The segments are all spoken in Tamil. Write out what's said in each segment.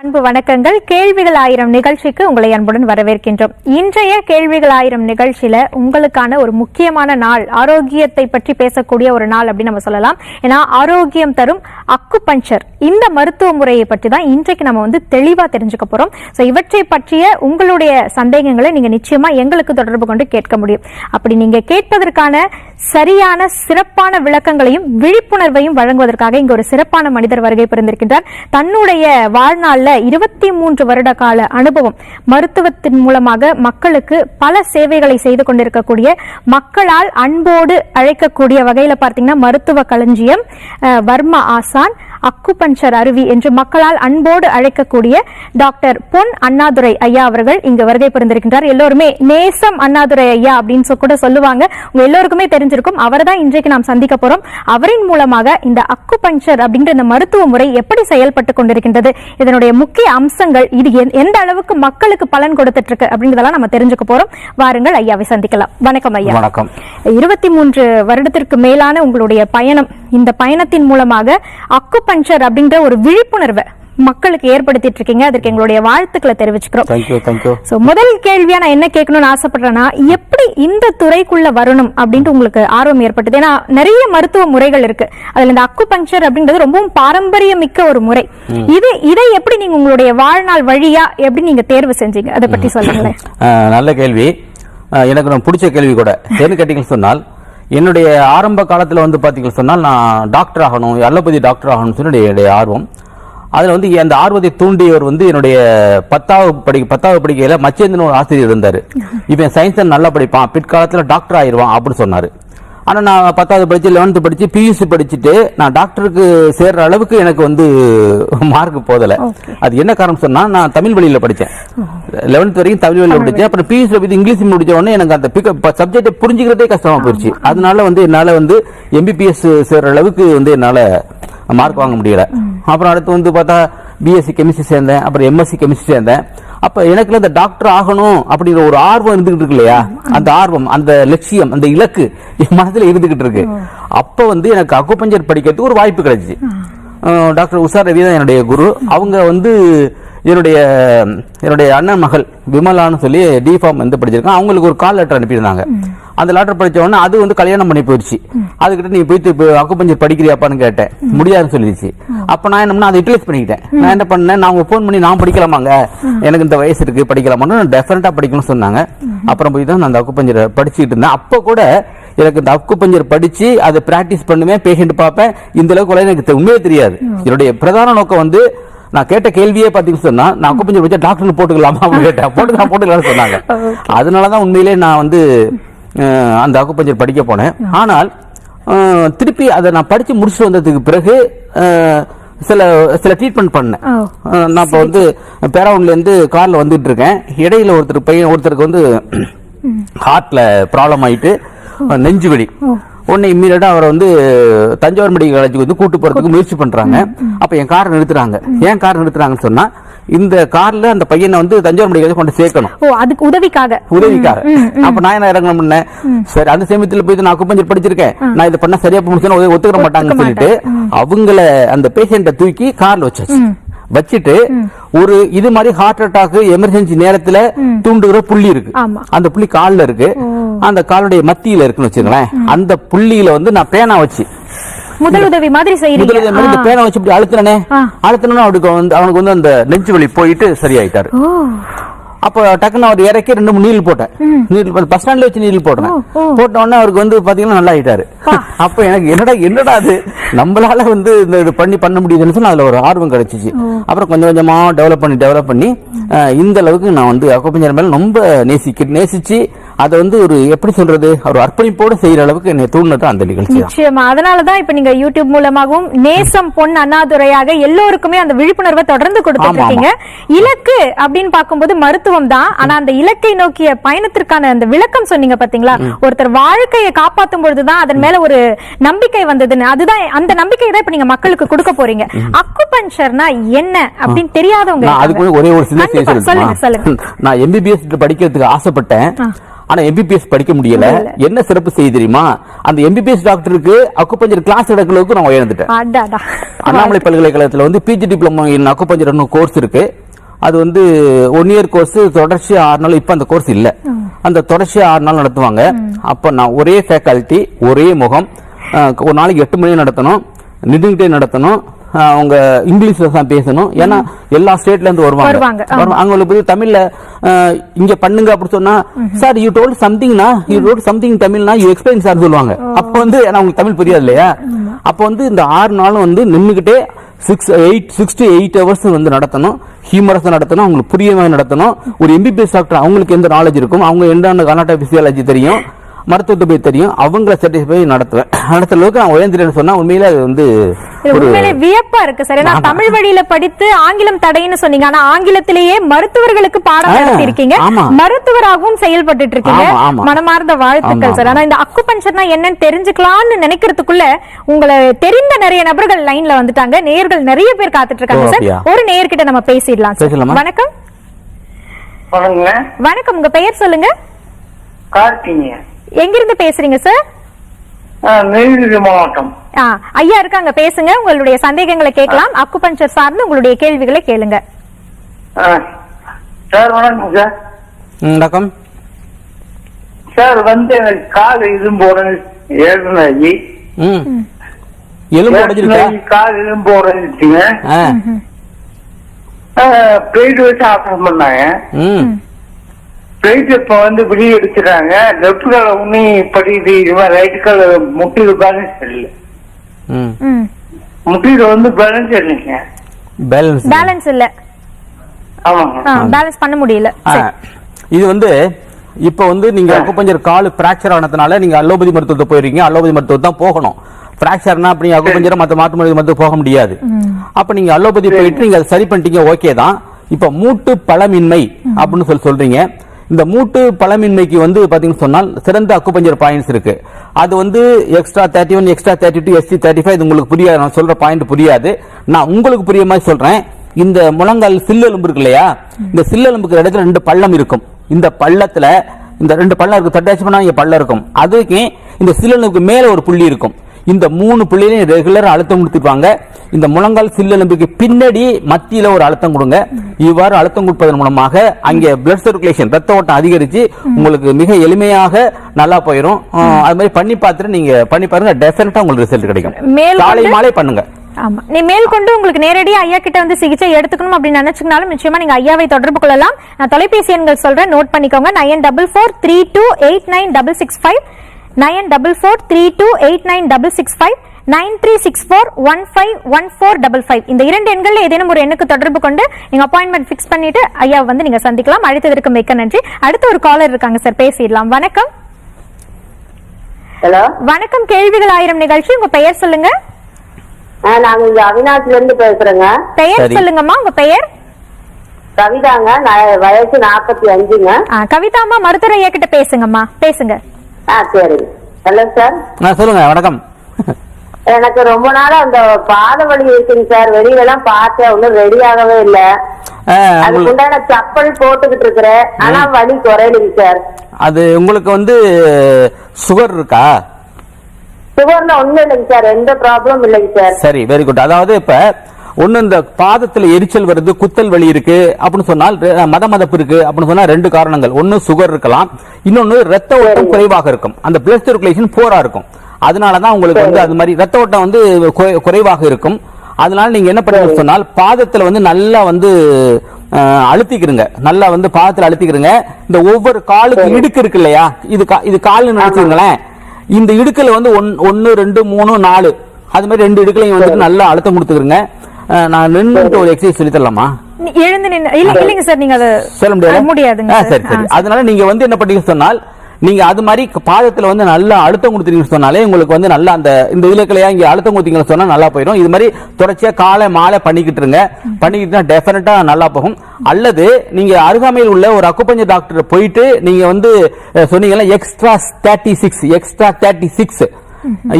அன்பு வணக்கங்கள். கேள்விகள் ஆயிரம் நிகழ்ச்சிக்கு உங்களை அன்புடன் வரவேற்கின்றோம். இன்றைய கேள்விகள் ஆயிரம் நிகழ்ச்சியில உங்களுக்கான ஒரு முக்கியமான நாள் ஆரோக்கியத்தை பற்றி பேசக்கூடிய ஒரு நாள் அப்படின்னு நம்ம சொல்லலாம். ஏன்னா ஆரோக்கியம் தரும் அக்கு பஞ்சர் இந்த மருத்துவ முறையை பற்றி தான் இன்றைக்கு நம்ம வந்து தெளிவா தெரிஞ்சுக்க போறோம். ஸோ இவற்றை பற்றிய உங்களுடைய சந்தேகங்களை நீங்க நிச்சயமா எங்களுக்கு தொடர்பு கொண்டு கேட்க முடியும். அப்படி நீங்க கேட்பதற்கான சரியான சிறப்பான விளக்கங்களையும் விழிப்புணர்வையும் வழங்குவதற்காக இங்கு ஒரு சிறப்பான மனிதர் வருகை புரிந்திருக்கின்றார். தன்னுடைய வாழ்நாளில் இருபத்தி மூன்று வருட கால அனுபவம் மருத்துவத்தின் மூலமாக மக்களுக்கு பல சேவைகளை செய்து கொண்டிருக்கக்கூடிய மக்களால் அன்போடு அழைக்கக்கூடிய வகையில் பார்த்தீங்கன்னா மருத்துவ களஞ்சியம் வர்மா ஆசான் அக்குபஞ்சர் அருவி என்று மக்களால் அன்போடு அழைக்கக்கூடிய டாக்டர் பொன் அண்ணாதுரை ஐயா அவர்கள் இங்கு வருகை புரிந்திருக்கின்றார். எல்லோருமே நேசம் அண்ணாதுரை ஐயா அப்படின்னு கூட சொல்லுவாங்க. உங்க எல்லோருக்குமே தெரிஞ்சிருக்கும். அவரை தான் இன்றைக்கு நாம் சந்திக்க போறோம். அவரின் மூலமாக இந்த அக்குபஞ்சர் அப்படிங்கிற இந்த மருத்துவ முறை எப்படி செயல்பட்டு கொண்டிருக்கின்றது இதனுடைய முக்கிய அம்சங்கள் இது எந்த- அளவுக்கு மக்களுக்கு பலன் கொடுத்துட்டு இருக்கு அப்படிங்கறதெல்லாம் நம்ம தெரிஞ்சுக்க போறோம். வாருங்கள் ஐயாவை சந்திக்கலாம். வணக்கம் ஐயா. வணக்கம். இருபத்தி மூன்று வருடத்திற்கு மேலான உங்களுடைய பயணம் இந்த பயணத்தின் மூலமாக அக்குபஞ்சர் அப்படின்ற ஒரு விழிப்புணர்வை மக்களுக்கு ஏற்படுத்திட்டு இருக்கீங்க. அதற்கு எங்களுடைய வாழ்த்துக்களை தெரிவிச்சுக்கிறோம். தேங்க்யூ தேங்க்யூ சோ முதல் கேள்வியா நான் என்ன கேட்கணும்னு ஆசைப்படுறேன்னா எப்படி இந்த துறைக்குள்ள வரணும் அப்படின்ட்டு உங்களுக்கு ஆர்வம் ஏற்பட்டது? ஏன்னா நிறைய மருத்துவ முறைகள் இருக்கு. அதுல இந்த அக்குபஞ்சர் அப்படின்றது ரொம்பவும் பாரம்பரியமிக்க ஒரு முறை. இது இதை எப்படி நீங்க உங்களுடைய வாழ்நாள் வழியா எப்படி நீங்க தேர்வு செஞ்சீங்க? அதை பற்றி சொல்லுங்களேன். நல்ல கேள்வி. எனக்கு பிடிச்ச கேள்வி கூட. ஏன்னு கேட்டீங்கன்னு சொன்னால் என்னுடைய ஆரம்ப காலத்தில் வந்து பார்த்தீங்கன்னு சொன்னால் நான் டாக்டர் ஆகணும் அலோபதி டாக்டர் ஆகணும்னு சொல்லி என்னுடைய ஆர்வம். அதில் வந்து அந்த ஆர்வத்தை தூண்டியவர் வந்து என்னுடைய பத்தாவது படி பத்தாவது படிக்கையில் மச்சேந்திரன் ஒரு ஆசிரியர் இருந்தார். இவன் சயின்ஸை நல்லா படிப்பான் பிற்காலத்தில் டாக்டர் ஆயிடுவான் அப்படின்னு சொன்னார். ஆனால் நான் பத்தாவது படிச்சு லெவன்த்து படிச்சு பியூசி படிச்சுட்டு நான் டாக்டருக்கு சேர்ற அளவுக்கு எனக்கு வந்து மார்க் போதலை. அது என்ன காரணம் சொன்னா நான் தமிழ் வழியில படித்தேன் லெவன்த் வரைக்கும் தமிழ் வழியில படித்தேன் அப்புறம் பியூசி பத்தி இங்கிலீஷ் முடிச்ச உடனே எனக்கு அந்த பிக்கப் சப்ஜெக்டை புரிஞ்சுக்கிறதே கஷ்டமா போயிடுச்சு. அதனால வந்து என்னால வந்து எம்பிபிஎஸ் சேர்ற அளவுக்கு வந்து என்னால மார்க் வாங்க முடியல. அப்புறம் அடுத்து வந்து பார்த்தா பிஎஸ்சி கெமிஸ்ட்ரி சேர்ந்தேன். அப்புறம் எம்எஸ்சி கெமிஸ்ட்ரி சேர்ந்தேன். அப்ப எனக்குள்ள இந்த டாக்டர் ஆகணும் அப்படிங்கிற ஒரு ஆர்வம் இருந்துகிட்டு இருக்கு இல்லையா? அந்த ஆர்வம் அந்த லட்சியம் அந்த இலக்கு என் மனசுல இருந்துகிட்டு இருக்கு. அப்ப வந்து எனக்கு அக்குபஞ்சர் படிக்கிறதுக்கு ஒரு வாய்ப்பு கிடைச்சிச்சு. டாக்டர் உஷா ரவி தான் என்னுடைய குரு. அவங்க வந்து என்னுடைய என்னுடைய அண்ணன் மகள் விமலான்னு சொல்லி டிஃபார்ம் வந்து படிச்சிருக்காங்க அவங்களுக்கு ஒரு கால் லெட்டர் அனுப்பியிருந்தாங்க. அந்த லெட்டர் படிச்ச உடனே அது வந்து கல்யாணம் பண்ணி போயிடுச்சு. அதுக்கிட்ட நீ போயிட்டு இப்போ அக்குபஞ்சர் படிக்கிறியாப்பான்னு கேட்டேன். முடியாதுன்னு சொல்லிடுச்சு. அப்ப நான் என்ன அதை யூட்டிலைஸ் பண்ணிக்கிட்டேன். நான் என்ன பண்ணேன்? நான் ஃபோன் பண்ணி நான் படிக்கலாமாங்க? எனக்கு இந்த வயசு இருக்கு படிக்கலாமான்னு டெஃபரெண்டா படிக்கணும்னு சொன்னாங்க. அப்புறம் போய் தான் நான் அந்த அக்குபஞ்சரை படிச்சுக்கிட்டு இருந்தேன். அப்போ கூட எனக்கு இந்த அக்குபஞ்சர் படிச்சு அதை பிராக்டிஸ் பண்ணுவேன் பேஷண்ட் பார்ப்பேன். இந்த அளவுக்கு எனக்கு உண்மையே தெரியாது. என்னுடைய பிரதான நோக்கம் வந்து நான் கேட்ட கேள்வியே பாத்தீங்கன்னு சொன்னா நான் அக்குபஞ்சர் வச்சா டாக்டர் போட்டுக்கலாமா அப்படின்னு கேட்டேன். போட்டுக்கலாம் போட்டுக்கலாம்னு சொன்னாங்க. அதனாலதான் உண்மையிலே நான் வந்து அந்த அக்குபஞ்சர் படிக்க போனேன். ஆனால் திருப்பி அதை நான் படிச்சு முடிச்சுட்டு வந்ததுக்கு பிறகு சில சில ட்ரீட்மெண்ட் பண்ணேன். அஹ், நான் இப்போ வந்து பேராவுண்ட்ல இருந்து கார்ல வந்துட்டு இருக்கேன். இடையில ஒருத்தர் பையன் ஒருத்தருக்கு வந்து ஹார்ட்ல ப்ராப்ளம் ஆயிட்டு அஹ், நெஞ்சு வலி உடனே இம்மீடியட்டா அவரை வந்து தஞ்சாவூர் மெடிக்கல் காலேஜுக்கு வந்து கூட்டு போறதுக்கு முயற்சி பண்றாங்க. அப்ப என் காரை நிறுத்துறாங்க. ஏன் கார் நிறுத்துறாங்கன்னு சொன்னா இந்த கார்ல அந்த பையனை வந்து தஞ்சாவூர் மெடிக்கல் கொண்டு சேர்க்கணும். ஓ அதுக்கு உதவிக்காக. உதவிக்காக. அப்ப நான் என்ன இறங்கணும் பண்ணேன் சரி அந்த சமயத்துல போய் நான் அக்குபஞ்சர் படிச்சிருக்கேன். நான் இதை பண்ணா சரியா முடிச்சா ஒத்துக்கிற மாட்டாங்கன்னு சொல்லிட்டு அவங்கள அந்த பேஷண்ட்டை தூக்கி கார்ல வச்சாச்சு. வச்சுட்டு ஒரு இது மாதிரி ஹார்ட் அட்டாக் எமர்ஜென்சி நேரத்துல தூண்டுகிற புள்ளி இருக்கு. அந்த புள்ளி கால்ல இருக்கு. அந்த காலுடைய மத்தியில இருக்குன்னு வச்சுங்களேன் அந்த புள்ளியில வந்து நான் பேனா வச்சு. முதல் உதவி மாதிரி செய்யறீங்க இந்த பேனா வச்சு இப்படி அழுத்தினே அவனுக்கு வந்து அவனுக்கு வந்து அந்த நெஞ்சு வலி போயிட்டு சரியாயிட்டாரு. அப்ப டக்குன்னு அவர் இறக்கி ரெண்டு மூணு நீல் போட்டேன் நீல் பஸ் ஸ்டாண்ட்ல வச்சு நீல் போட்டேன். போட்ட உடனே அவருக்கு வந்து பாத்தீங்கன்னா நல்லா ஆயிட்டாரு அப்ப எனக்கு என்னடா என்னடா அது? நம்மளால வந்து இந்த இது பண்ணி பண்ண முடியுதுன்னு சொல்லி அதுல ஒரு ஆர்வம் கிடைச்சிச்சு. அப்புறம் கொஞ்சம் கொஞ்சமா டெவலப் பண்ணி டெவலப் பண்ணி இந்த அளவுக்கு நான் வந்து அக்குப்பஞ்சர் மேல ரொம்ப நேசிக்க நேசிச்சு அதை வந்து ஒரு எப்படி சொல்றது ஒரு அர்ப்பணிப்போடு செய்யற அளவுக்கு என்னை தூண்டினது அந்த நிகழ்ச்சி நிச்சயமா. அதனாலதான் இப்ப நீங்க யூடியூப் மூலமாகவும் நேசம் பொன் அண்ணாதுரையாக எல்லோருக்குமே அந்த விழிப்புணர்வை தொடர்ந்து இருக்கீங்க இலக்கு அப்படின்னு பார்க்கும்போது மருத்துவம் தான். ஆனா அந்த இலக்கை நோக்கிய பயணத்திற்கான அந்த விளக்கம் சொன்னீங்க பாத்தீங்களா? ஒருத்தர் வாழ்க்கையை காப்பாத்தும் பொழுதுதான் அதன் மேல ஒரு நம்பிக்கை வந்ததுன்னு. அதுதான் அந்த நம்பிக்கை தான் இப்ப நீங்க மக்களுக்கு கொடுக்க போறீங்க. அக்குபஞ்சர்னா என்ன அப்படின்னு தெரியாதவங்க. அதுக்கு ஒரே ஒரு சொல்லுங்க சொல்லுங்க? நான் எம்பிபிஎஸ் படிக்கிறதுக்கு ஆசைப்பட்டேன். ஆனா எம்பிபிஎஸ் படிக்க முடியல. என்ன சிறப்பு செய்ய தெரியுமா? அந்த எம்பிபிஎஸ் டாக்டருக்கு அக்குப்பஞ்சர் கிளாஸ் எடுக்கிறதுக்கு நான் உயர்ந்துட்டேன். அண்ணாமலை பல்கலைக்கழகத்துல வந்து PG diploma in acupuncture course இருக்கு. அது வந்து ஒன் இயர் கோர்ஸ் தொடர்ச்சி ஆறு நாள் இப்ப அந்த கோர்ஸ் இல்ல. அந்த தொடர்ச்சி ஆறு நாள் நடத்துவாங்க. அப்ப நான் ஒரே ஃபேக்கல்ட்டி ஒரே முகம் ஒரு நாளைக்கு எட்டு மணி நடத்தணும். நின்றுகிட்டே நடத்தணும். அவங்க இங்கிலீஷ்ல தான் பேசணும். ஏன்னா எல்லா ஸ்டேட்ல இருந்து வருவாங்க. அங்க போய் தமிழ்ல இங்க பண்ணுங்க அப்படி சொன்னா சார் யூ டோல்ட் சம்திங்னா யூ டோல்ட் சம்திங் தமிழ்னா யூ எக்ஸ்பிளைன் சார் சொல்லுவாங்க. அப்ப வந்து ஏன்னா உங்களுக்கு தமிழ் புரியாது இல்லையா? அப்ப வந்து இந்த ஆறு நாளும் வந்து நின்னுகிட்டே six eight six to eight hours வந்து நடத்தணும். ஹியூமரஸ் நடத்தணும். அவங்களுக்கு புரிய நடத்தணும். ஒரு எம்பிபிஎஸ் டாக்டர் அவங்களுக்கு எந்த நாலேஜ் இருக்கும்? அவங்க எந்த கர்நாடக பிசியாலஜி தெரியும்? மருத்துவத்தை தெரியும். அவங்கள சாட்டிஸ்ஃபை நடத்துவேன். நடத்துற அளவுக்கு நான் உயர்ந்துட்டேன்னு சொன்னா உண்மையில அது வந்து உண்மையிலே வியப்பா இருக்கு சார். ஏன்னா தமிழ் வழியில படித்து ஆங்கிலம் தடைன்னு சொன்னீங்க. ஆனா ஆங்கிலத்திலேயே மருத்துவர்களுக்கு பாடம் நடத்தி இருக்கீங்க. மருத்துவராகவும் செயல்பட்டு இருக்கீங்க. மனமார்ந்த வாழ்த்துக்கள் சார். ஆனா இந்த அக்குபஞ்சர்னா என்னன்னு தெரிஞ்சுக்கலாம்னு நினைக்கிறதுக்குள்ள உங்களை தெரிந்த நிறைய நபர்கள் லைன்ல வந்துட்டாங்க. நேயர்கள் நிறைய பேர் காத்துட்டு இருக்காங்க சார்? ஒரு நேயர்கிட்ட நம்ம பேசிடலாம்? வணக்கம். வணக்கம். உங்க பெயர் சொல்லுங்க. கார்த்திங்க எங்கிருந்து பேசுறீங்க சார் மாவட்டம் ஆ, ஐயா இருக்காங்க பேசுங்க. உங்களுடைய சந்தேகங்களை கேட்கலாம். அக்குபஞ்சர் சார்ந்து உங்களுடைய கேள்விகளை கேளுங்க. சார் வணக்கம் சார். வணக்கம். சார் வந்து எனக்கு கால் ஏழுனாயி ம். எலும்பு உடைஞ்சிருக்கா? கால் இரும்பு உடஞ்சிச்சுங்க ஆ. பிளேட் வச்சு ஆப்ரேஷன் பண்ணாங்க. ம். பிளேட் இப்ப வந்து வெளியே எடுத்துட்டாங்க லெப்ட் கால உன்னி படிக்குது இவன் ரைட் கால முட்டியில் பேலன்ஸ் இல்லை ம். ம். முட்டியில வந்து பேலன்ஸ் இல்லைங்க. பேலன்ஸ் பேலன்ஸ் இல்ல. ஆமாங்க. பேலன்ஸ் பண்ண முடியல. இது வந்து இப்போ வந்து நீங்க அக்குபஞ்சர் கால் பிராக்சர் ஆனதுனால நீங்க அலோபதி மருத்துவத்தை போயிருக்கீங்க. அலோபதி மருத்துவம் தான் போகணும். பிராக்சர்னா அப்படி அக்குபஞ்சர் மற்ற மாற்று மருந்து மருத்துவம் போக முடியாது. அப்ப நீங்க அலோபதி போயிட்டு நீங்க அதை சரி பண்ணிட்டீங்க ஓகே தான். இப்ப மூட்டு பலமின்மை அப்படின்னு சொல்லி சொல்றீங்க. இந்த மூட்டு பழமின்மைக்கு வந்து பார்த்தீங்கன்னா சொன்னால் சிறந்த அக்குபஞ்சர் பாயிண்ட்ஸ் இருக்கு. அது வந்து extra thirty one extra thirty two ST thirty five உங்களுக்கு புரியாது. நான் சொல்ற பாயிண்ட் புரியாது. நான் உங்களுக்கு புரிய மாதிரி சொல்றேன். இந்த முழங்கால் சில்லெலும்பு இருக்கு இல்லையா? இந்த சில்லெலும்புக்கு இடத்துல ரெண்டு பள்ளம் இருக்கும். இந்த பள்ளத்துல இந்த ரெண்டு பள்ளம் இருக்கும் தட்டாச்சு பண்ணா இங்க பள்ளம் இருக்கும். அதுக்கு இந்த சில்லெலும்புக்கு மேல ஒரு புள்ளி இருக்கும். இந்த மூணு புள்ளியிலையும் ரெகுலர் அழுத்தம் கொடுத்துருப்பாங்க. இந்த முழங்கால் சில்லெலும்புக்கு பின்னாடி மத்தியில ஒரு அழுத்தம் கொடுங்க. இவ்வாறு அழுத்தம் கொடுப்பதன் மூலமாக அங்கே பிளட் சர்க்குலேஷன் ரத்த ஓட்டம் அதிகரிச்சு உங்களுக்கு மிக எளிமையாக நல்லா போயிடும் அது மாதிரி பண்ணி பார்த்துட்டு நீங்க பண்ணி பாருங்க. டெஃபினட்டா உங்களுக்கு ரிசல்ட் கிடைக்கும். காலை மாலை பண்ணுங்க. ஆமா. நீ மேல் கொண்டு உங்களுக்கு நேரடியா ஐயா கிட்ட வந்து சிகிச்சை எடுத்துக்கணும் அப்படின்னு நினைச்சுக்கனாலும் நிச்சயமா நீங்க ஐயாவை தொடர்பு கொள்ளலாம். நான் தொலைபேசி எண்கள் சொல்றேன். நோட் பண்ணிக்கோங்க. Nine double four three two eight nine double six five. Nine double four three two eight nine double six five nine three six four one five one four double five. இந்த இரண்டு எண்கள்ல ஏதேனும் ஒரு எண்ணுக்கு தொடர்பு கொண்டு நீங்க அப்பாயின்மெண்ட் ஃபிக்ஸ் பண்ணிட்டு ஐயா வந்து நீங்க சந்திக்கலாம். அழைத்ததற்கு மிக்க நன்றி. அடுத்து ஒரு காலர் இருக்காங்க சார். பேசிடலாம். வணக்கம். ஹலோ வணக்கம். கேள்விகள் ஆயிரம் நிகழ்ச்சி. உங்க பெயர் சொல்லுங்க. நாங்க இங்க அவினாசில இருந்து பேசுறேங்க. பெயர். சொல்லுங்கம்மா. உங்க பெயர்? கவிதாங்க. வயசு நாற்பத்தி அஞ்சுங்க. ஆ, கவிதாம்மா மருத்துவர் ஐயா கிட்ட பேசுங்கம்மா. பேசுங்க. ஆ சரிங்க ஹலோ சார். நான் சொல்லுங்க வணக்கம். எனக்கு ரொம்ப நாளா அந்த பாத வலி இருக்குங்க சார். வெளியில எல்லாம் பார்த்தேன் ஒன்னும் ரெடி ஆகவே இல்ல. அஹ், அதுக்கு உங்களுக்கு- உண்டான சப்பல் போட்டுக்கிட்டு இருக்கிறேன். ஆனா வலி குறையலைங்க சார். அது உங்களுக்கு வந்து சுகர் இருக்கா? சுகர்ல ஒண்ணும் இல்லைங்க சார். எந்த ப்ராப்ளம் இல்லைங்க சார். சரி வெரி குட் அதாவது இப்ப ஒண்ணு இந்த பாதத்துல எரிச்சல் வருது குத்தல் வலி இருக்கு அப்படின்னு சொன்னால் மத மதப்பு இருக்கு அப்படின்னு சொன்னா ரெண்டு காரணங்கள். ஒன்னு சுகர் இருக்கலாம் இன்னொன்னு ரத்த ஓட்டம் குறைவாக இருக்கும். அந்த பிளட் சர்க்குலேஷன் போரா இருக்கும். அதனாலதான் உங்களுக்கு வந்து அது மாதிரி ரத்த ஓட்டம் வந்து குறை- குறைவாக இருக்கும். அதனால நீங்க என்ன பண்ணுங்க சொன்னால் பாதத்துல வந்து நல்லா வந்து அழுத்திக்கிறங்க நல்லா வந்து பாதத்துல அழுத்திக்கிறங்க இந்த ஒவ்வொரு காலுக்கு இடுக்கு இருக்கு இல்லையா? இது இது கால்னு நினைச்சுங்களேன் இந்த இடுக்குல வந்து ஒன் ஒன்னு ரெண்டு மூணு நாலு அது மாதிரி ரெண்டு இடுக்களையும் வந்துட்டு நல்லா அழுத்தம் கொடுத்துக்கிறங்க நான் நின்று ஒரு எக்ஸசைஸ் சொல்லி தரலாமா? நீ எழுந்து இல்ல இல்லைங்க சார் நீங்க அது சொல்ல முடியாது? முடியாதுங்க சார். சரி அதனால நீங்க வந்து என்ன பண்ணீங்க சொன்னால் நீங்க அது மாதிரி பாதத்துல வந்து நல்லா அழுத்தம் கொடுத்தீங்கன்னு சொன்னாலே உங்களுக்கு வந்து நல்லா அந்த இந்த இலக்கலையா இங்க அழுத்தம் கொடுத்தீங்கன்னு சொன்னா நல்லா போயிடும். இது மாதிரி தொடர்ச்சியா காலை மாலை பண்ணிக்கிட்டு இருங்க பண்ணிக்கிட்டு டெஃபினட்டா நல்லா போகும். அல்லது நீங்க அருகாமையில் உள்ள ஒரு அக்குப்பஞ்சர் டாக்டர் போயிட்டு நீங்க வந்து அஹ், சொன்னீங்கல்ல extra thirty six extra thirty six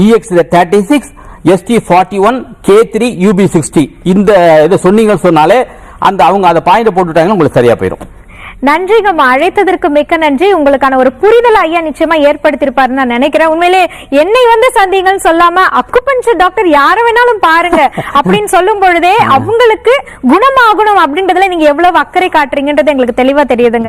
EX thirty six ST forty one K three UP sixty இந்த இதை சொன்னீங்கன்னு சொன்னாலே அந்த அவங்க அதை பாயிண்ட் போட்டுட்டாங்கன்னா உங்களுக்கு சரியா போயிடும். நன்றிங்கம்மா அழைத்ததற்கு மிக்க நன்றி. உங்களுக்கான ஒரு புரிதல் ஐயா நிச்சயமா ஏற்படுத்திருப்பாருன்னு நான் நினைக்கிறேன். உண்மையிலே என்னை வந்து சந்திங்கன்னு சொல்லாம அக்குபஞ்சர் டாக்டர் யார வேணாலும் பாருங்க. அப்படின்னு சொல்லும் பொழுதே அவங்களுக்கு குணமாகணும் அப்படின்றதுல நீங்க எவ்வளவு அக்கறை காட்டுறீங்கன்றது எங்களுக்கு தெளிவா தெரியுதுங்க.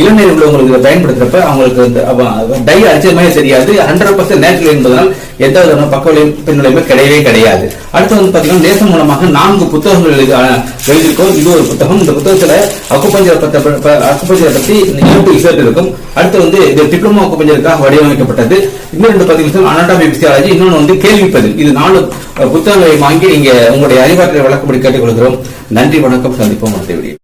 இளநீர் உள்ளவங்களுக்கு இதை பயன்படுத்துறப்ப அவங்களுக்கு இந்த டை அடிச்ச மாதிரி தெரியாது. ஹண்ட்ரட் பர்சன்ட் நேச்சுரல் என்பதனால் எந்த விதமான பக்க விளைவு பின்விளைவுமே கிடையவே கிடையாது. அடுத்து வந்து பார்த்தீங்கன்னா நேசம் மூலமாக நான்கு புத்தகங்கள் எழுதி எழுதியிருக்கோம். இது ஒரு புத்தகம். இந்த புத்தகத்தில் அக்குப்பஞ்சர் பத்த அக்குப்பஞ்சரை பற்றி ஏட்டு இசட் இருக்கும். அடுத்து வந்து இது டிப்ளமோ அக்குப்பஞ்சருக்காக வடிவமைக்கப்பட்டது. இன்னும் ரெண்டு பார்த்தீங்கன்னா அனாட்டமி பிசியாலஜி இன்னொன்று வந்து கேள்விப்பதில் இது நாலு புத்தகங்களை வாங்கி நீங்கள் உங்களுடைய அறிவாற்றலை வழக்கப்படி கேட்டுக்கொள்கிறோம். நன்றி வணக்கம். சந்திப்போம். அடுத்த வீடியோ